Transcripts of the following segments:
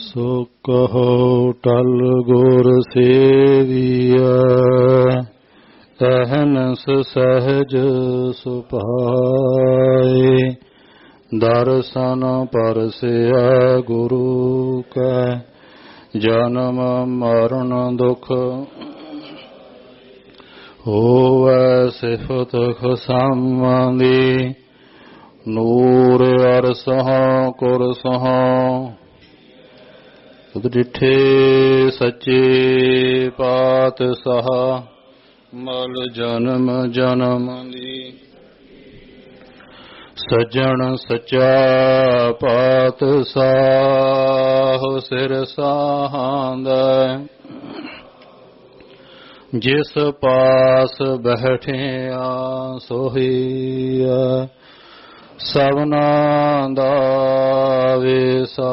ਸੋ ਕਹੋ, ਟਲ ਗੁਰ ਸੇਵੀਐ। ਅਹਨਸ ਸਹਜ ਸੁਭਾਏ। ਦਰਸ਼ਨ ਪਰਸਿਆ ਗੁਰੂ ਕੈ। ਜਨਮ ਮਰਨ ਦੁਖ ਹੋਵੈ ਸਿਫਤ ਖਸਮਾਂਦੀ। ਨੂਰ ਅਰਸਹ, ਕੁਰਸਹ ਤੁਧ ਡਿਠੇ ਸੱਚੇ ਪਾਤ ਸਹ ਮਲ ਜਨਮ ਜਨਮ ਦੀ ਸਜਣ ਸਚਾ ਪਾਤ ਸਾਹ ਸਿਰ ਸਾਹਾਂਦਾ ਜਿਸ ਪਾਸ ਬਹਿਠਿਆ ਸੋਹੀਆ ਸਭਨਾ ਦਾ ਵੇਸਾ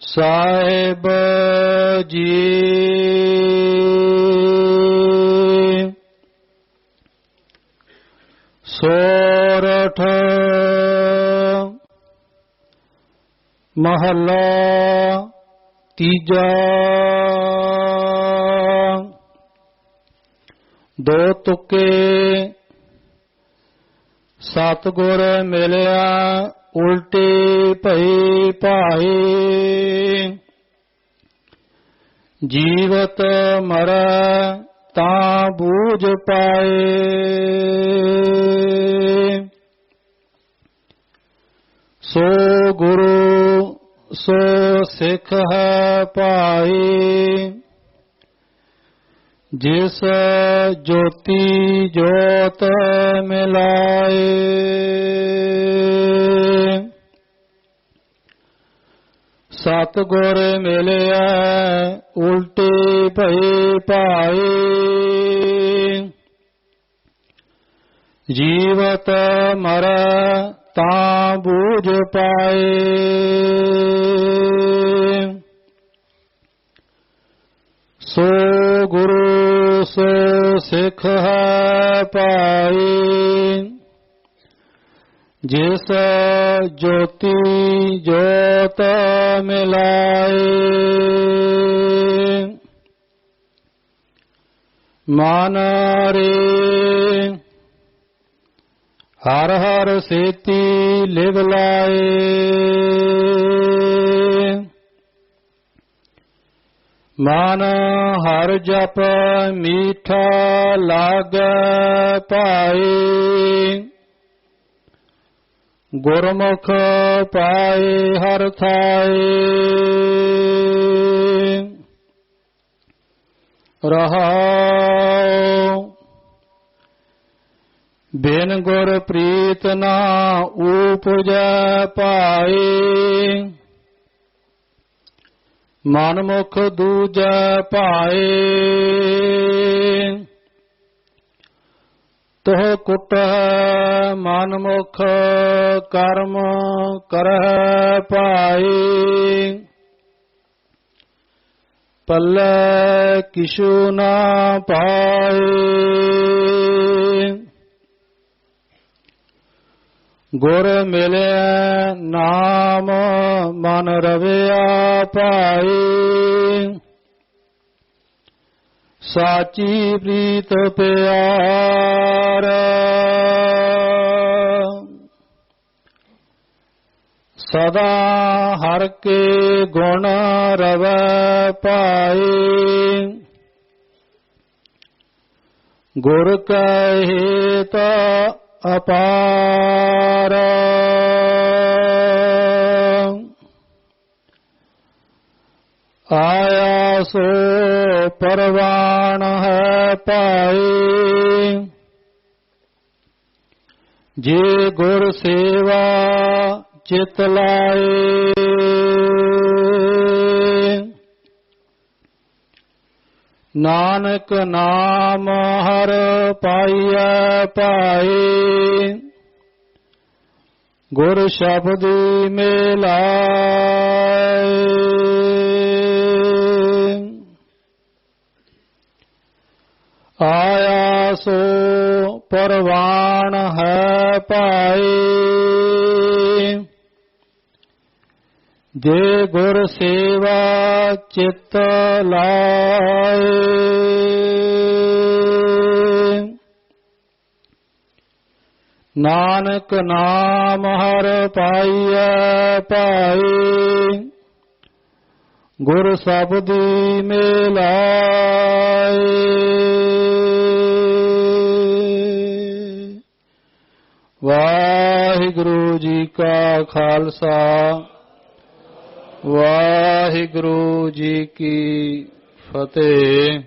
ਸਾਹਿਬ ਜੀ ਸੋਰਠ ਮਹੱਲਾ ਤੀਜਾ ਦੋ ਤੁਕੇ ਸਤਗੁਰ ਮਿਲਿਆ ਉਲਟੇ ਭਈ ਭਾਏ। ਜੀਵਤ ਮਰੈ ਤਾਂ ਬੂਝ ਪਾਏ। ਸੋ ਗੁਰੂ ਸੋ ਸਿੱਖ ਹੈ ਭਾਈ ਜਿਸ ਜੋਤੀ ਜੋਤ ਮਿਲਾਏ। ਸਤਗੁਰ ਮਿਲਿਆ, ਉਲਟੇ ਭਏ ਭਾਏ। ਜੀਵਤ ਮਰੈ ਤਾਂ ਬੂਝ ਪਾਏ। ਸੋ ਗੁਰੂ ਸੋ ਸਿੱਖ ਹੈ ਪਾਈ ਜਿਸ ਜੋਤੀ ਜੋਤ ਮਿਲਾਏ। ਮਨ ਰੇ, ਹਰ ਹਰ ਸੇਤੀ ਲਿਵ ਲਾਏ। ਮਨ ਹਰ ਜਪ ਮੀਠਾ ਲਾਗੈ ਭਾਈ ਗੁਰਮੁਖ ਪਾਏ ਹਰ ਥਾਏ। ਰਹਾਉ। ਬਿਨ ਗੁਰ ਪ੍ਰੀਤ ਨਾ ਊਪਜੈ ਪਾਏ। ਮਨਮੁਖ ਦੂਜੈ ਭਾਏ। ਤੋਹ ਕੁਟ ਮਨ ਕਰਮ ਕਰਹਿ ਭਾਈ ਪੱਲੇ ਕਿਛੂ ਨਾ ਪਾਏ। ਗੁਰ ਮਿਲਿਆ ਨਾਮ ਮਨ ਰਵਿਆ ਭਾਈ ਸਾਚੀ ਪ੍ਰੀਤ ਪਿਆਰ। ਸਦਾ ਹਰ ਕੇ ਗੁਣ ਰਵੈ ਭਾਈ ਗੁਰ ਕਹੇ ਤਾ ਅਪਾਰ। ਆਇਆ ਸੋ ਪਰਵਾਨ ਹੈ ਪਾਈ ਜੇ ਗੁਰ ਸੇਵਾ ਚਿਤ ਲਾਏ ਨਾਨਕ ਨਾਮ ਹਰ ਪਾਈਐ ਪਾਈ ਗੁਰ ਸ਼ਬਦੀ ਮਿਲਾਏ। ਆਇਆ ਸੋ ਪਰਵਾਨ ਹੈ ਭਾਈ। ਜੇ ਗੁਰ ਸੇਵਾ ਚਿਤ ਲਾਏ। ਨਾਨਕ ਨਾਮ ਹਰ ਪਾਈਐ ਪਾਈ ਗੁਰ ਸਬਦੀ ਮਿਲਾਏ। ਵਾਹਿਗੁਰੂ ਜੀ ਕਾ ਖਾਲਸਾ। ਵਾਹਿਗੁਰੂ ਜੀ ਕੀ ਫਤਿਹ।